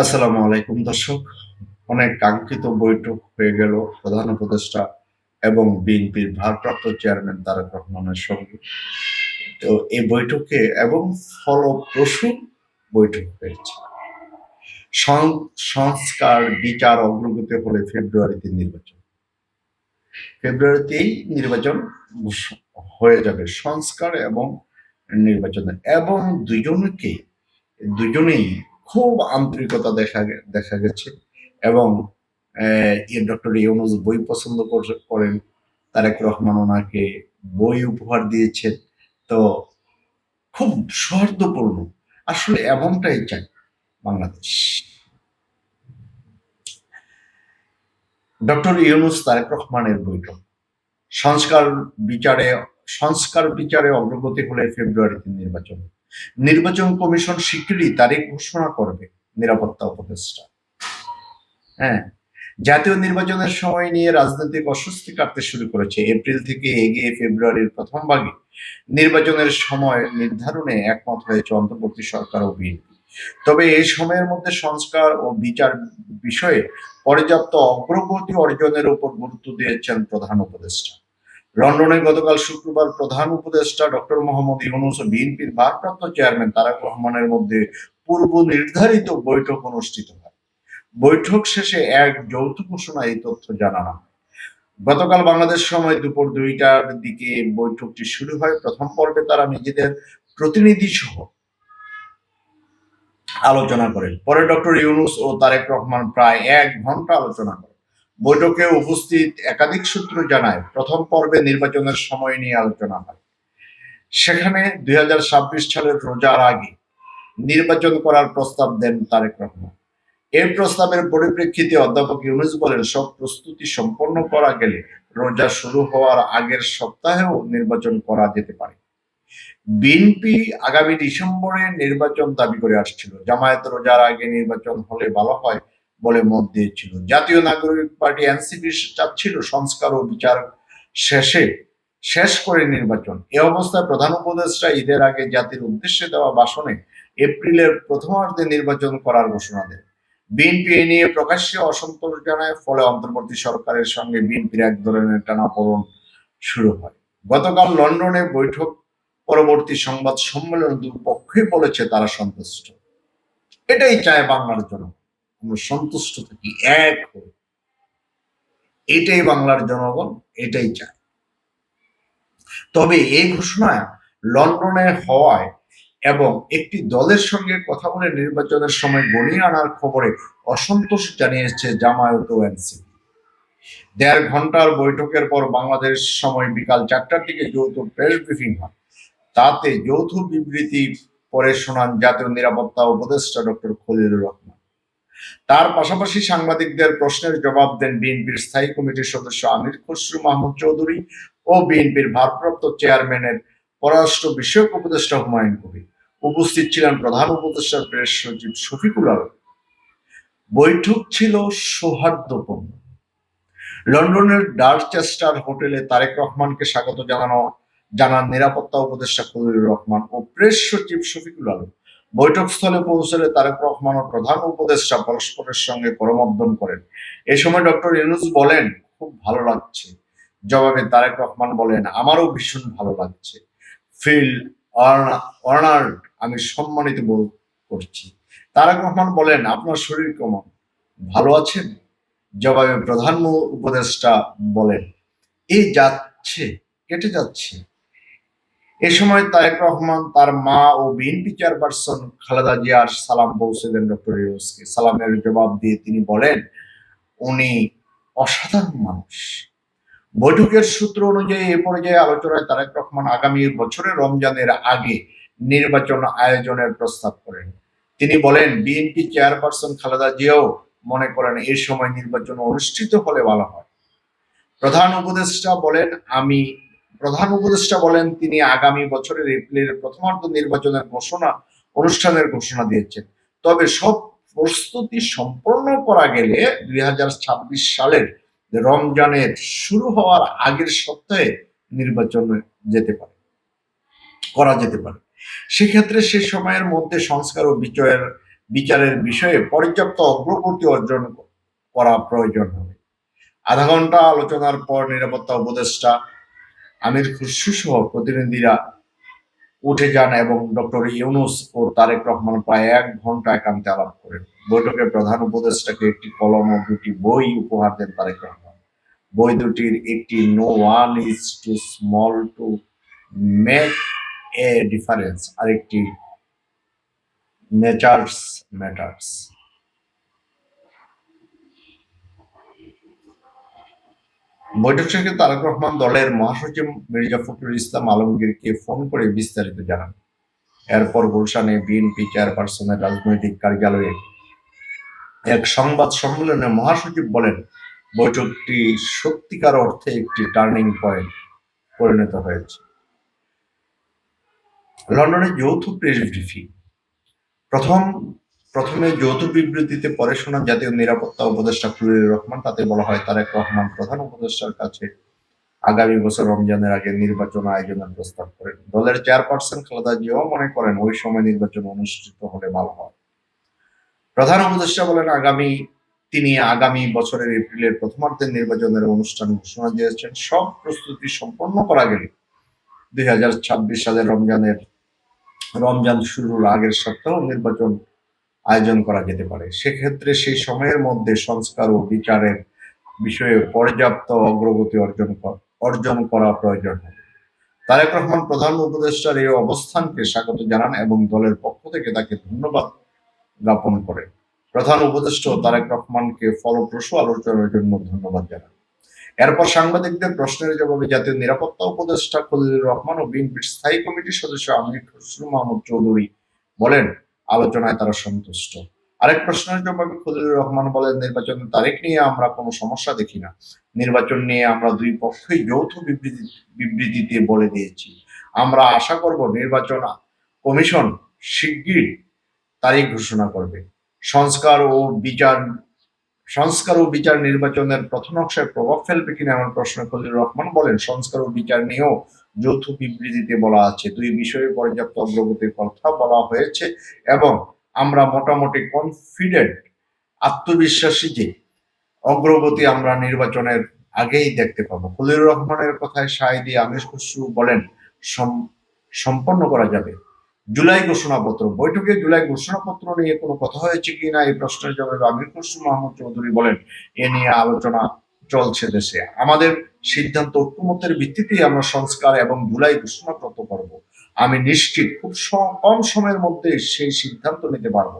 আসসালামু আলাইকুম, দর্শক। অনেক কাঙ্ক্ষিত বৈঠক হয়ে গেল প্রধান উপদেষ্টা এবং বিএনপির ভারপ্রাপ্ত চেয়ারম্যান তারেক রহমানের সঙ্গে। তো এই বৈঠকে এবং ফলপ্রসূ বৈঠক হয়েছে। সংস্কার বিচার অগ্রগতি হলে ফেব্রুয়ারিতে নির্বাচন। ফেব্রুয়ারিতেই নির্বাচন হয়ে যাবে। সংস্কার এবং নির্বাচনের এবং দুজনকে, দুজনেই খুব আন্তরিকতা দেখা দেখা গেছে এবং ডক্টর ইউনুস বই পছন্দ করেন, তারেক রহমান ওনাকে বই উপহার দিয়েছেন, তো খুব সৌহার্দ্যপূর্ণ। আসলে এমনটাই চাই বাংলাদেশ। ডক্টর ইউনুস তারেক রহমানের বৈঠক সংস্কার বিচারে সংস্কার বিচারে অগ্রগতি হলে ফেব্রুয়ারিতে নির্বাচন। নির্বাচন কমিশন শিগগিরই তারিখ ঘোষণা করবে নিরাপত্তা উপদেষ্টা। হ্যাঁ জাতীয় নির্বাচনের সময় নিয়ে রাজনৈতিক অস্বস্তি কাটতে শুরু করেছে। এপ্রিল থেকে এগিয়ে ফেব্রুয়ারির প্রথম ভাগে নির্বাচনের সময় নির্ধারণে একমত হয়েছে অন্তর্বর্তী সরকার ও বিএনপি। তবে এই সময়ের মধ্যে সংস্কার ও বিচার বিষয়ে পর্যাপ্ত অগ্রগতি অর্জনের উপর গুরুত্ব দিয়েছেন প্রধান উপদেষ্টা। লন্ডনে গতকাল শুক্রবার প্রধান উপদেষ্টা ডক্টর মোহাম্মদ ইউনুস ও বিএনপির ভারপ্রাপ্ত চেয়ারম্যান তারেক রহমানের মধ্যে পূর্ব নির্ধারিত বৈঠক অনুষ্ঠিত হয়। বৈঠক শেষে এক যৌথ ঘোষণা এই তথ্য জানানো হয়। গতকাল বাংলাদেশ সময় দুপুর দুইটার দিকে বৈঠকটি শুরু হয়। প্রথম পর্বে তারা নিজেদের প্রতিনিধি সহ আলোচনা করেন। পরে ডক্টর ইউনুস ও তারেক রহমান প্রায় এক ঘণ্টা আলোচনা করেন। বৈঠকে উপস্থিত একাধিক সূত্র জানায় প্রথম পর্বে নির্বাচনের সময় নিয়ে আলোচনা হয়। সেখানে দুই সালের রোজার আগে নির্বাচন করার প্রস্তাব দেন তারেক রহমান। এই প্রস্তাবের পরিপ্রেক্ষিতে অধ্যাপক ইউনুস বলেন, সব প্রস্তুতি সম্পন্ন করা গেলে রোজা শুরু হওয়ার আগের সপ্তাহেও নির্বাচন করা যেতে পারে। বিএনপি আগামী ডিসেম্বরে নির্বাচন দাবি করে আসছিল। জামায়াত রোজার আগে নির্বাচন হলে ভালো হয় বলে মত দিয়েছিল। জাতীয় নাগরিক পার্টি এনসিপি চাচ্ছিল সংস্কার ও বিচার শেষে শেষ করে নির্বাচন। এ অবস্থায় প্রধান উপদেষ্টা ঈদের আগে জাতির উদ্দেশ্যে দেওয়া ভাষণে এপ্রিলের প্রথমার্ধে নির্বাচন করার ঘোষণা দেন। বিএনপি এ নিয়ে প্রকাশ্যে অসন্তোষ জানায়, ফলে অন্তর্বর্তী সরকারের সঙ্গে বিএনপির এক ধরনের টানাপোড়ন শুরু হয়। গতকাল লন্ডনে বৈঠক, পরবর্তী সংবাদ সম্মেলন দুপক্ষই বলেছে তারা সন্তুষ্ট। এটাই চায় বাংলার জন্য আমরা সন্তুষ্ট থাকি, এক হই। এটাই বাংলার জনগণ, এটাই চায়। তবে এই ঘোষণা লন্ডনে হওয়ায় এবং একটি দলের সঙ্গে কথা বলে নির্বাচনের সময় গণিয়ে আনার খবরে অসন্তোষ জানিয়েছে জামায়াত ও এনসিপি। দেড় ঘণ্টার বৈঠকের পর বাংলাদেশ সময় বিকাল চারটার দিকে যৌথ প্রেস ব্রিফিং হয়। তাতে যৌথ বিবৃতি পরে শোনান জাতীয় নিরাপত্তা উপদেষ্টা ডক্টর খলিলুর রহমান। তার পাশাপাশি সাংবাদিকদের প্রশ্নের জবাব দেন বিএনপির স্থায়ী কমিটির সদস্য আমির খসরু মাহমুদ চৌধুরী ও বিএনপির ভারপ্রাপ্ত চেয়ারম্যানের পররাষ্ট্র বিষয়ক উপদেষ্টা হুমায়ুন কবির। উপস্থিত ছিলেন প্রধান উপদেষ্টার প্রেস সচিব শফিকুল আলম। বৈঠক ছিল সৌহার্দ্যপূর্ণ। লন্ডনের ডার্চেস্টার হোটেলে তারেক রহমানকে স্বাগত জানানো, জানান নিরাপত্তা উপদেষ্টা খলিলুর রহমান ও প্রেস সচিব শফিকুল আলম। বৈঠকস্থলে পৌঁছলে তারেক রহমান ও প্রধান উপদেষ্টা পরস্পরের সঙ্গে করমর্দন করেন। এ সময় ডক্টর ইউনুস বলেন, খুব ভালো লাগছে। জবাবে তারেক রহমান বলেন, আমারও ভীষণ ভালো লাগছে। ফিল অনার্ড আমি সম্মানিত বোধ করছি। তারেক রহমান বলেন, আপনার শরীর কেমন? ভালো আছেন? জবাবে প্রধান উপদেষ্টা বলেন, এই যাচ্ছে, কেটে যাচ্ছে। এ সময় তারেক রহমান, তার মা ও বিএনপি চেয়ারপারসন খালেদা জিয়ার সালাম পৌঁছে দেন ডক্টর ইউনুসকে। সালামের জবাব দিয়ে তিনি বলেন, উনি অসাধারণ মানুষ। বৈঠকের সূত্র অনুযায়ী এ পর্যায়ে আলোচনায় তারেক রহমান আগামী বছরের রমজানের আগে নির্বাচন আয়োজনের প্রস্তাব করেন। তিনি বলেন, বিএনপি চেয়ারপারসন খালেদা জিয়াও মনে করেন এই সময় নির্বাচন অনুষ্ঠিত হলে ভালো হয়। প্রধান উপদেষ্টা বলেন, আমি প্রধান উপদেষ্টা বলেন, তিনি আগামী বছরের এপ্রিলের প্রথমার্ধ নির্বাচনের ঘোষণা, অনুষ্ঠানের ঘোষণা দিয়েছেন। তবে সব প্রস্তুতি সম্পন্ন করা গেলে দুই হাজার ছাব্বিশ সালের রমজানের শুরু হওয়ার আগের সপ্তাহে নির্বাচন যেতে পারে, করা যেতে পারে। সেক্ষেত্রে সে সময়ের মধ্যে সংস্কার ও বিচারের বিচারের বিষয়ে পর্যাপ্ত অগ্রগতি অর্জন করা প্রয়োজন হবে। আধা ঘণ্টা আলোচনার পর নিরাপত্তা উপদেষ্টা আমির খুশরু সহ প্রতিনিধিরা উঠে যান এবং ডক্টর ইউনুস ও তারেক রহমান প্রায় এক ঘণ্টা একান্তে আলাপ করেন। বৈঠকে প্রধান উপদেষ্টাকে একটি কলম ও দুটি বই উপহার দেন তারেক রহমান। বই দুটির একটি no one is too small to make a difference আরেকটি নেচার্স ম্যাটার্স বৈঠক শেষে তারেক রহমান দলের মহাসচিব মির্জা ফখরুল ইসলাম আলমগীরকে ফোন করে বিস্তারিত জানান। এরপর গুলশানে বিএনপি চেয়ারপারসনের রাজনৈতিক কার্যালয়ে এক সংবাদ সম্মেলনে মহাসচিব বলেন, বৈঠকটি সত্যিকার অর্থে একটি টার্নিং পয়েন্ট পরিণত হয়েছে। লন্ডনে যৌথ প্রেস ব্রিফিং, প্রথম প্রথমে যৌথ বিবৃতিতে পরে শোনা জাতীয় নিরাপত্তা উপদেষ্টা খলিলুর রহমান, তাতে বলা হয় তারেক রহমান প্রধান উপদেষ্টার কাছে আগামী বছর রমজানের আগে নির্বাচন আয়োজনের প্রস্তাব করেন। দলের চেয়ারপারসন খালেদা জিয়াও মনে করেন ওই সময় নির্বাচন অনুষ্ঠিত হলে ভালো হয়। প্রধান উপদেষ্টা বলেন, আগামী তিনি আগামী বছরের এপ্রিলের প্রথমার্ধের নির্বাচনের অনুষ্ঠান ঘোষণা দিয়েছেন। সব প্রস্তুতি সম্পন্ন করা গেলে দুই হাজার ছাব্বিশ সালের রমজানের, রমজান শুরুর আগের সপ্তাহ নির্বাচন আয়োজন করা যেতে পারে। সেক্ষেত্রে সেই সময়ের মধ্যে সংস্কার ও বিচারের বিষয়ে পর্যাপ্ত অগ্রগতি অর্জন অর্জন করা প্রয়োজন তারেক রহমান প্রধান উপদেষ্টার এই অবস্থানকে স্বাগত জানান এবং দলের পক্ষ থেকে তাকে ধন্যবাদ জ্ঞাপন করেন। প্রধান উপদেষ্টা তারেক রহমানকে ফলপ্রসূ আলোচনার জন্য ধন্যবাদ জানান। এরপর সাংবাদিকদের প্রশ্নের জবাবে জাতীয় নিরাপত্তা উপদেষ্টা খলিলুর রহমান ও বিএনপির স্থায়ী কমিটির সদস্য আমির খসরু মাহমুদ চৌধুরী বলেন আলোচনায় তারা সন্তুষ্ট। আরেক প্রশ্নের জবাবে খলিলুর রহমান বলেন নির্বাচনের তারিখ নিয়ে আমরা কোনো সমস্যা দেখি না। নির্বাচন নিয়ে আমরা দুই পক্ষই যৌথ বিবৃতি, বিবৃতিতে বলে দিয়েছি। আমরা আশা করব নির্বাচন কমিশন শিগগির তারিখ ঘোষণা করবে। সংস্কার ও বিচার সংস্কার ও বিচার নির্বাচনের প্রথম নকশায় প্রভাব ফেলবে কিনা এমন প্রশ্ন খলিলুর রহমান বলেন, সংস্কার ও বিচার নিয়েও যৌথ বিবৃতিতে বলা আছে। দুই বিষয়ে পর্যাপ্ত অগ্রগতির কথা বলা হয়েছে এবং আমরা মোটামুটি কনফিডেন্ট আত্মবিশ্বাসী যে অগ্রগতি আমরা নির্বাচনের আগেই দেখতে পাবো। খলিলুর রহমানের কথায় সায় দিয়ে আমির খসরু বলেন, সম- সম্পন্ন করা যাবে। জুলাই ঘোষণাপত্র, বৈঠকে জুলাই ঘোষণাপত্র নিয়ে কোনো কথা হয়েছে কি না? এই প্রশ্নের জবাবে আমির খসরু মাহমুদ চৌধুরী বলেন, এ নিয়ে আলোচনা চলছে দেশে। আমাদের সিদ্ধান্ত ঐক্যমতের ভিত্তিতেই আমরা সংস্কার এবং জুলাই ঘোষণাপত্র করব। আমি নিশ্চিত খুব কম সময়ের মধ্যে সেই সিদ্ধান্ত নিতে পারব।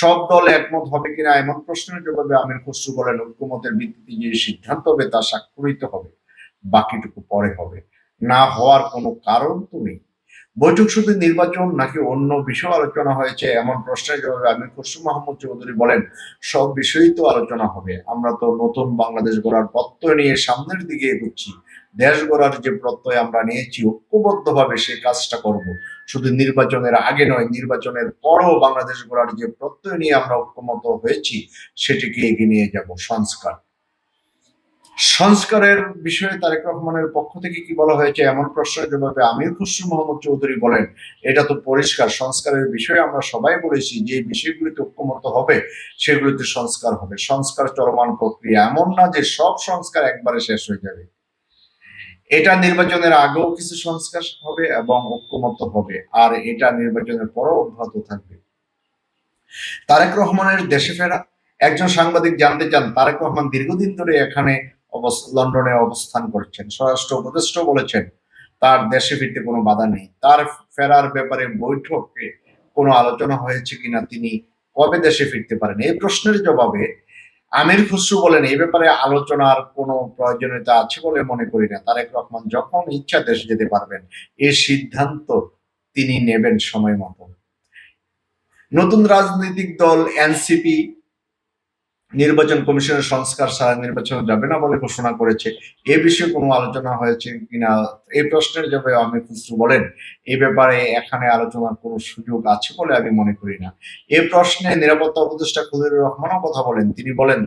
সব দল একমত হবে কিনা এমন প্রশ্নের জবাবে আমির খসরু বলেন ঐক্যমতের ভিত্তিতে যে সিদ্ধান্ত হবে তা স্বাক্ষরিত হবে, বাকিটুকু পরে হবে। না হওয়ার কোনো কারণ তো নেই। বৈঠক শুধু নির্বাচন নাকি অন্য বিষয় আলোচনা হয়েছে, এমন প্রশ্নের জবাবে আমির খসরু মাহমুদ চৌধুরী বলেন, সব বিষয়ই তো আলোচনা হবে। আমরা তো নতুন বাংলাদেশ গড়ার প্রত্যয় নিয়ে সামনের দিকে এগোচ্ছি। দেশ গড়ার যে প্রত্যয় আমরা নিয়েছি, ঐক্যবদ্ধভাবে সে কাজটা করব। শুধু নির্বাচনের আগে নয়, নির্বাচনের পরও বাংলাদেশ গড়ার যে প্রত্যয় নিয়ে আমরা ঐক্যমত হয়েছি, সেটিকে এগিয়ে নিয়ে যাব। সংস্কার। সংস্কারের বিষয়ে তারেক রহমানের পক্ষ থেকে কি বলা হয়েছে এমন প্রশ্নের জবাবে আমির খসরু মোহাম্মদ চৌধুরী বলেন, এটা তো পরিষ্কার। সংস্কারের বিষয়ে আমরা সবাই বলেছি যে বিষয়গুলিতে ঐক্যমত হবে, সেগুলিতে সংস্কার হবে। সংস্কার চলমান প্রক্রিয়া এমন না যে সব সংস্কার একবারে শেষ হয়ে যাবে। এটা নির্বাচনের আগেও কিছু সংস্কার হবে এবং ঐক্যমত হবে, আর এটা নির্বাচনের পরও অব্যাহত থাকবে। তারেক রহমানের দেশে ফেরা। একজন সাংবাদিক জানতে চান, তারেক রহমান দীর্ঘদিন ধরে এখানে লন্ডনে অবস্থান করছেন। স্বরাষ্ট্র উপদেষ্টা বলেছেন, তার দেশে ফিরতে কোনো বাধা নেই। তার ফেরার ব্যাপারে বৈঠকে কোনো আলোচনা হয়েছে কিনা তিনি কবে দেশে ফিরতে পারেন? এই প্রশ্নের জবাবে আমির খসরু বলেন, এই ব্যাপারে আলোচনার কোনো প্রয়োজনীয়তা আছে বলে মনে করি না। তারেক রহমান যখন ইচ্ছা দেশে যেতে পারবেন এই সিদ্ধান্ত তিনি নেবেন সময় মতো। নতুন রাজনৈতিক দল, এনসিপি নির্বাচন কমিশনের সংস্কার ছাড়া নির্বাচন যাবে না বলে ঘোষণা করেছে। এ বিষয়ে কোনো আলোচনা হয়েছে কিনা এই প্রশ্নের জবাবে আমির খসরু বলেন, এ ব্যাপারে এখানে আলোচনার কোনো সুযোগ আছে বলে আমি মনে করি না। এ প্রশ্নে নিরাপত্তা উপদেষ্টা খলিলুর রহমানও কথা বলেন। তিনি বলেন,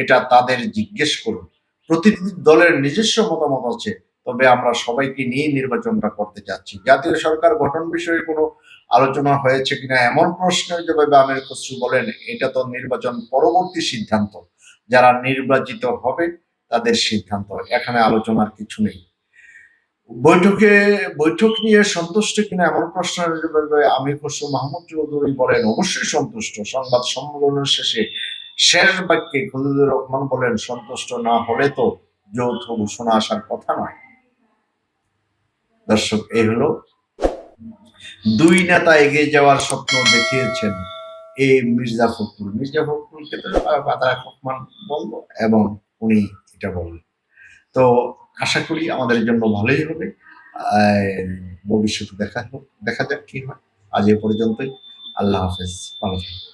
এটা তাদের জিজ্ঞেস করুন। প্রতিটি দলের নিজস্ব মতামত আছে, তবে আমরা সবাইকে নিয়ে নির্বাচনটা করতে চাচ্ছি। জাতীয় সরকার গঠন বিষয়ে কোনো আলোচনা হয়েছে কিনা এমন প্রশ্নের জবাবে আমির খসরু বলেন, এটা তো নির্বাচন পরবর্তী সিদ্ধান্ত। যারা নির্বাচিত হবে, তাদের সিদ্ধান্ত। এখানে আলোচনার কিছু নেই। বৈঠকে, বৈঠক নিয়ে সন্তুষ্ট কিনা এমন প্রশ্নের আমির খসরু মাহমুদ চৌধুরী বলেন, অবশ্যই সন্তুষ্ট। সংবাদ সম্মেলনের শেষে শেষ বাক্যে খলিলুর রহমান বলেন, সন্তুষ্ট না হলে তো যৌথ ঘোষণা আসার কথা নয়। দর্শক, এই হলো দুই নেতা এগিয়ে যাওয়ার স্বপ্ন দেখিয়েছেন এই মির্জা ফখরুল। মির্জা ফখরুলকে তো বাতারা রহমান বলব এবং উনি এটা বললেন তো আশা করি আমাদের জন্য ভালোই হবে। ভবিষ্যতে দেখা হোক, দেখা যাক কি হয়। আজ এ পর্যন্তই। আল্লাহ হাফেজ। ভালো থাকবেন